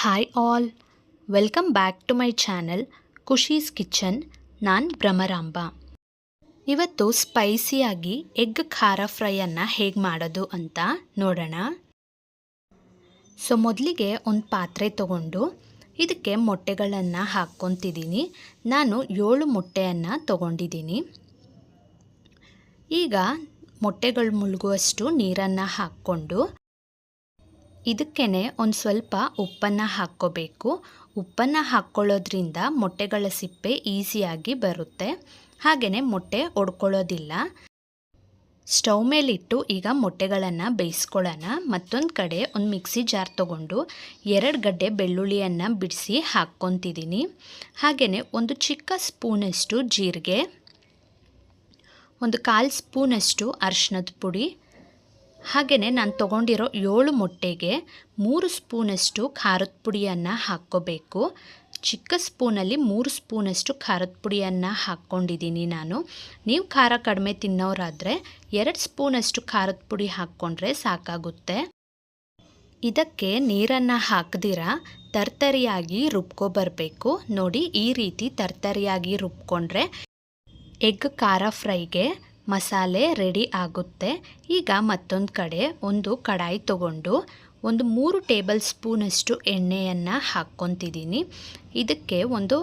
Hi all welcome back to my channel Khushi's kitchen ನಾನು ಭ್ರಮರಾಂಬ. ಇವತ್ತು ಸ್ಪೈಸಿಯಾಗಿ egg ಖಾರ ಫ್ರೈಯನ್ನು ಹೇಗೆ ಮಾಡೋದು ಅಂತ ನೋಡೋಣ. ಸೊ ಮೊದಲಿಗೆ ಒಂದು ಪಾತ್ರೆ ತಗೊಂಡು ಇದಕ್ಕೆ ಮೊಟ್ಟೆಗಳನ್ನು ಹಾಕ್ಕೊತಿದ್ದೀನಿ. ನಾನು ಏಳು ಮೊಟ್ಟೆಯನ್ನು ತಗೊಂಡಿದ್ದೀನಿ. ಈಗ ಮೊಟ್ಟೆಗಳು ಮುಳುಗುವಷ್ಟು ನೀರನ್ನು ಹಾಕ್ಕೊಂಡು ಇದಕ್ಕೇ ಒಂದು ಸ್ವಲ್ಪ ಉಪ್ಪನ್ನು ಹಾಕ್ಕೋಬೇಕು. ಉಪ್ಪನ್ನು ಹಾಕ್ಕೊಳ್ಳೋದ್ರಿಂದ ಮೊಟ್ಟೆಗಳ ಸಿಪ್ಪೆ ಈಸಿಯಾಗಿ ಬರುತ್ತೆ. ಹಾಗೆಯೇ ಮೊಟ್ಟೆ ಒಡ್ಕೊಳ್ಳೋದಿಲ್ಲ. ಸ್ಟವ್ ಮೇಲಿಟ್ಟು ಈಗ ಮೊಟ್ಟೆಗಳನ್ನು ಬೇಯಿಸ್ಕೊಳ್ಳೋಣ. ಮತ್ತೊಂದು ಕಡೆ ಒಂದು ಮಿಕ್ಸಿ ಜಾರ್ ತೊಗೊಂಡು ಎರಡು ಗಡ್ಡೆ ಬೆಳ್ಳುಳ್ಳಿಯನ್ನು ಬಿಡಿಸಿ ಹಾಕ್ಕೊತಿದ್ದೀನಿ ಹಾಗೆಯೇ ಒಂದು ಚಿಕ್ಕ ಸ್ಪೂನಷ್ಟು ಜೀರಿಗೆ, ಒಂದು ಕಾಲು ಸ್ಪೂನಷ್ಟು ಅರ್ಶಿನದ ಪುಡಿ ಹಾಗೆಯೇ ನಾನು ತೊಗೊಂಡಿರೋ ಏಳು ಮೊಟ್ಟೆಗೆ ಮೂರು ಸ್ಪೂನಷ್ಟು ಖಾರದ ಪುಡಿಯನ್ನು ಹಾಕ್ಕೋಬೇಕು. ಚಿಕ್ಕ ಸ್ಪೂನಲ್ಲಿ ಮೂರು ಸ್ಪೂನಷ್ಟು ಖಾರದ ಪುಡಿಯನ್ನು ಹಾಕ್ಕೊಂಡಿದ್ದೀನಿ ನಾನು. ನೀವು ಖಾರ ಕಡಿಮೆ ತಿನ್ನೋರಾದರೆ ಎರಡು ಸ್ಪೂನಷ್ಟು ಖಾರದ ಪುಡಿ ಹಾಕ್ಕೊಂಡ್ರೆ ಸಾಕಾಗುತ್ತೆ. ಇದಕ್ಕೆ ನೀರನ್ನು ಹಾಕ್ದಿರ, ತರ್ತರಿಯಾಗಿ ರುಬ್ಕೊಬರಬೇಕು ನೋಡಿ ಈ ರೀತಿ ತರ್ತರಿಯಾಗಿ ರುಬ್ಕೊಂಡ್ರೆ ಎಗ್ ಖಾರ ಫ್ರೈಗೆ ಮಸಾಲೆ ರೆಡಿ ಆಗುತ್ತೆ. ಈಗ ಮತ್ತೊಂದು ಕಡೆ ಒಂದು ಕಡಾಯಿ ತಗೊಂಡು ಒಂದು ಮೂರು ಟೇಬಲ್ ಸ್ಪೂನಷ್ಟು ಎಣ್ಣೆಯನ್ನು ಹಾಕ್ಕೊತಿದ್ದೀನಿ. ಇದಕ್ಕೆ ಒಂದು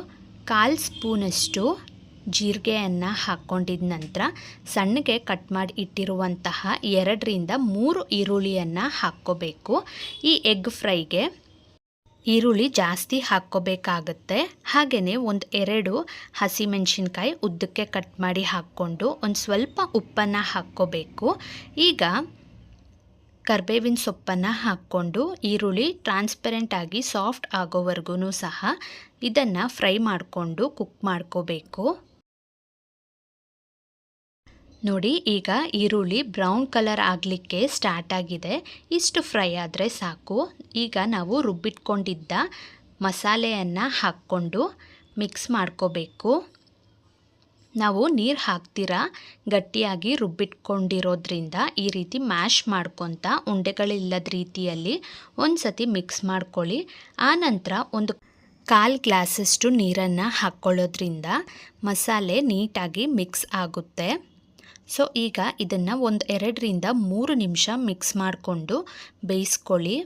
ಕಾಲು ಸ್ಪೂನಷ್ಟು ಜೀರಿಗೆಯನ್ನು ಹಾಕ್ಕೊಂಡಿದ ನಂತರ ಸಣ್ಣಗೆ ಕಟ್ ಮಾಡಿ ಇಟ್ಟಿರುವಂತಹ ಎರಡರಿಂದ ಮೂರು ಈರುಳ್ಳಿಯನ್ನು ಹಾಕ್ಕೋಬೇಕು. ಈ ಎಗ್ ಫ್ರೈಗೆ ಈರುಳ್ಳಿ ಜಾಸ್ತಿ ಹಾಕ್ಕೋಬೇಕಾಗತ್ತೆ. ಹಾಗೆಯೇ ಒಂದು ಎರಡು ಹಸಿಮೆಣಸಿನ್ಕಾಯಿ ಉದ್ದಕ್ಕೆ ಕಟ್ ಮಾಡಿ ಹಾಕ್ಕೊಂಡು ಒಂದು ಸ್ವಲ್ಪ ಉಪ್ಪನ್ನು ಹಾಕ್ಕೋಬೇಕು. ಈಗ ಕರ್ಬೇವಿನ ಸೊಪ್ಪನ್ನು ಹಾಕ್ಕೊಂಡು ಈರುಳ್ಳಿ ಟ್ರಾನ್ಸ್ಪೆರೆಂಟಾಗಿ ಸಾಫ್ಟ್ ಆಗೋವರೆಗೂ ಸಹ ಇದನ್ನು ಫ್ರೈ ಮಾಡಿಕೊಂಡು ಕುಕ್ ಮಾಡ್ಕೋಬೇಕು. ನೋಡಿ, ಈಗ ಈರುಳ್ಳಿ ಬ್ರೌನ್ ಕಲರ್ ಆಗಲಿಕ್ಕೆ ಸ್ಟಾರ್ಟ್ ಆಗಿದೆ. ಇಷ್ಟು ಫ್ರೈ ಆದರೆ ಸಾಕು. ಈಗ ನಾವು ರುಬ್ಬಿಟ್ಕೊಂಡಿದ್ದ ಮಸಾಲೆಯನ್ನು ಹಾಕ್ಕೊಂಡು ಮಿಕ್ಸ್ ಮಾಡ್ಕೋಬೇಕು. ನಾವು ನೀರು ಹಾಕ್ತೀರಾ? ಗಟ್ಟಿಯಾಗಿ ರುಬ್ಬಿಟ್ಕೊಂಡಿರೋದ್ರಿಂದ ಈ ರೀತಿ ಮ್ಯಾಶ್ ಮಾಡ್ಕೊತ ಉಂಡೆಗಳಿಲ್ಲದ ರೀತಿಯಲ್ಲಿ ಒಂದು ಸತಿ ಮಿಕ್ಸ್ ಮಾಡ್ಕೊಳ್ಳಿ. ಆನಂತರ ಒಂದು ಕಾಲು ಗ್ಲಾಸಷ್ಟು ನೀರನ್ನು ಹಾಕ್ಕೊಳ್ಳೋದ್ರಿಂದ ಮಸಾಲೆ ನೀಟಾಗಿ ಮಿಕ್ಸ್ ಆಗುತ್ತೆ. ಸೊ ಈಗ ಇದನ್ನು ಒಂದು ಎರಡರಿಂದ ಮೂರು ನಿಮಿಷ ಮಿಕ್ಸ್ ಮಾಡಿಕೊಂಡು ಬೇಯಿಸ್ಕೊಳ್ಳಿ.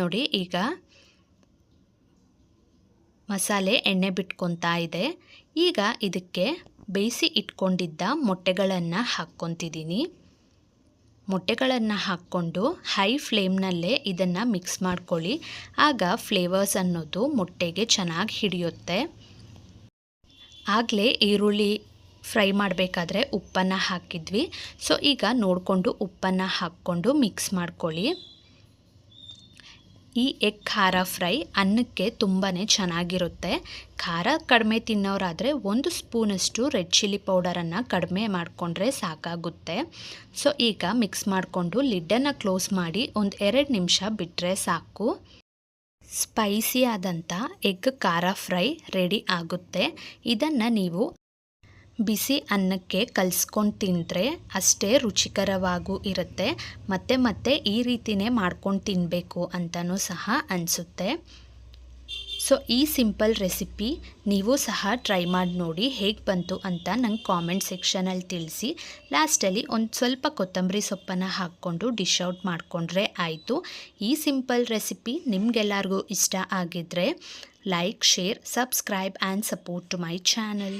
ನೋಡಿ, ಈಗ ಮಸಾಲೆ ಎಣ್ಣೆ ಬಿಟ್ಕೊತಾ ಇದೆ. ಈಗ ಇದಕ್ಕೆ ಬೇಯಿಸಿ ಇಟ್ಕೊಂಡಿದ್ದ ಮೊಟ್ಟೆಗಳನ್ನು ಹಾಕ್ಕೊತಿದ್ದೀನಿ. ಮೊಟ್ಟೆಗಳನ್ನು ಹಾಕ್ಕೊಂಡು ಹೈ ಫ್ಲೇಮ್ನಲ್ಲೇ ಇದನ್ನು ಮಿಕ್ಸ್ ಮಾಡ್ಕೊಳ್ಳಿ. ಆಗ ಫ್ಲೇವರ್ಸ್ ಅನ್ನೋದು ಮೊಟ್ಟೆಗೆ ಚೆನ್ನಾಗಿ ಹಿಡಿಯುತ್ತೆ. ಆಗಲೇ ಈರುಳ್ಳಿ ಫ್ರೈ ಮಾಡಬೇಕಾದ್ರೆ ಉಪ್ಪನ್ನು ಹಾಕಿದ್ವಿ. ಸೊ ಈಗ ನೋಡಿಕೊಂಡು ಉಪ್ಪನ್ನು ಹಾಕ್ಕೊಂಡು ಮಿಕ್ಸ್ ಮಾಡ್ಕೊಳ್ಳಿ. ಈ ಎಗ್ ಖಾರ ಫ್ರೈ ಅನ್ನಕ್ಕೆ ತುಂಬಾ ಚೆನ್ನಾಗಿರುತ್ತೆ. ಖಾರ ಕಡಿಮೆ ತಿನ್ನೋರಾದರೆ ಒಂದು ಸ್ಪೂನಷ್ಟು ರೆಡ್ ಚಿಲ್ಲಿ ಪೌಡರನ್ನು ಕಡಿಮೆ ಮಾಡಿಕೊಂಡ್ರೆ ಸಾಕಾಗುತ್ತೆ. ಸೊ ಈಗ ಮಿಕ್ಸ್ ಮಾಡಿಕೊಂಡು ಲಿಡ್ಡನ್ನು ಕ್ಲೋಸ್ ಮಾಡಿ ಒಂದು ಎರಡು ನಿಮಿಷ ಬಿಟ್ಟರೆ ಸಾಕು. ಸ್ಪೈಸಿ ಆದಂಥ ಎಗ್ ಖಾರ ಫ್ರೈ ರೆಡಿ ಆಗುತ್ತೆ. ಇದನ್ನು ನೀವು ಬಿಸಿ ಅನ್ನಕ್ಕೆ ಕಲಿಸ್ಕೊಂಡು ತಿಂದರೆ ಅಷ್ಟೇ ರುಚಿಕರವಾಗೂ ಇರುತ್ತೆ. ಮತ್ತೆ ಮತ್ತೆ ಈ ರೀತಿಯೇ ಮಾಡ್ಕೊಂಡು ತಿನ್ನಬೇಕು ಅಂತಲೂ ಸಹ ಅನಿಸುತ್ತೆ. ಸೊ, ಈ ಸಿಂಪಲ್ ರೆಸಿಪಿ ನೀವು ಸಹ ಟ್ರೈ ಮಾಡಿ ನೋಡಿ ಹೇಗೆ ಬಂತು ಅಂತ ನಂಗೆ ಕಾಮೆಂಟ್ ಸೆಕ್ಷನಲ್ಲಿ ತಿಳಿಸಿ. ಲಾಸ್ಟಲ್ಲಿ ಒಂದು ಸ್ವಲ್ಪ ಕೊತ್ತಂಬರಿ ಸೊಪ್ಪನ್ನು ಹಾಕ್ಕೊಂಡು ಡಿಶ್ ಔಟ್ ಮಾಡಿಕೊಂಡ್ರೆ ಆಯಿತು. ಈ ಸಿಂಪಲ್ ರೆಸಿಪಿ ನಿಮಗೆಲ್ಲರಿಗೂ ಇಷ್ಟ ಆಗಿದ್ದರೆ like, share, subscribe and support to my channel.